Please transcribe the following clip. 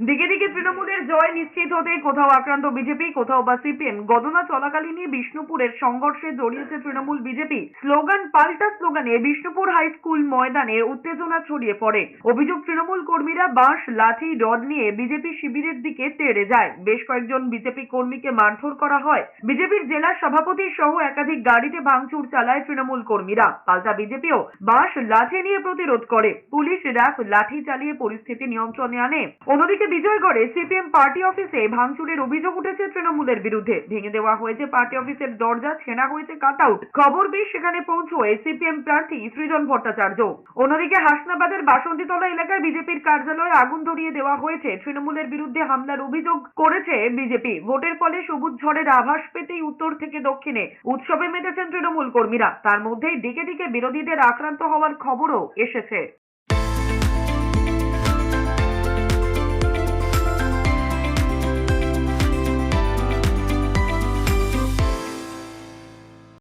দিকে দিকে তৃণমূলের জয় নিশ্চিত হতে কোথাও আক্রান্ত বিজেপি, কোথাও বা সিপিএম। গণনা চলাকালীনই বিষ্ণুপুরের সংঘর্ষে জড়িয়েছে তৃণমূল বিজেপি। স্লোগান, পাল্টা স্লোগানে বিষ্ণুপুর হাই স্কুল ময়দানে উত্তেজনা ছড়িয়ে পড়ে। অভিযোগ, তৃণমূল কর্মীরা বাঁশ, লাঠি, রড নিয়ে বিজেপি শিবিরের দিকে তেড়ে যায়। বেশ কয়েকজন বিজেপি কর্মীকে মারধর করা হয়। বিজেপির জেলা সভাপতি সহ একাধিক গাড়িতে ভাঙচুর চালায় তৃণমূল কর্মীরা। পাল্টা বিজেপিও বাঁশ, লাঠি নিয়ে প্রতিরোধ করে। পুলিশ র্যাফ, লাঠি চালিয়ে পরিস্থিতি নিয়ন্ত্রণে আনে। অন্যদিকে বিজয়গড়ে সিপিএম পার্টি অফিসে ভাঙচুরের অভিযোগ উঠেছে তৃণমূলের বিরুদ্ধে। ভেঙে দেওয়া হয়েছে পার্টি অফিসের দরজা, ছেঁড়া হয়েছে কাট আউট। খবর পেয়ে সেখানে পৌঁছয় সিপিএম প্রার্থী সৃজন ভট্টাচার্য। অন্যদিকে হাসনাবাদের বাসন্তীতলা এলাকায় বিজেপির কার্যালয়ে আগুন ধরিয়ে দেওয়া হয়েছে। তৃণমূলের বিরুদ্ধে হামলার অভিযোগ করেছে বিজেপি। ভোটের ফলে সবুজ ঝড়ের আভাস পেতেই উত্তর থেকে দক্ষিণে উৎসবে মেতেছেন তৃণমূল কর্মীরা। তার মধ্যেই দিকে দিকে বিরোধীদের আক্রান্ত হওয়ার খবরও এসেছে।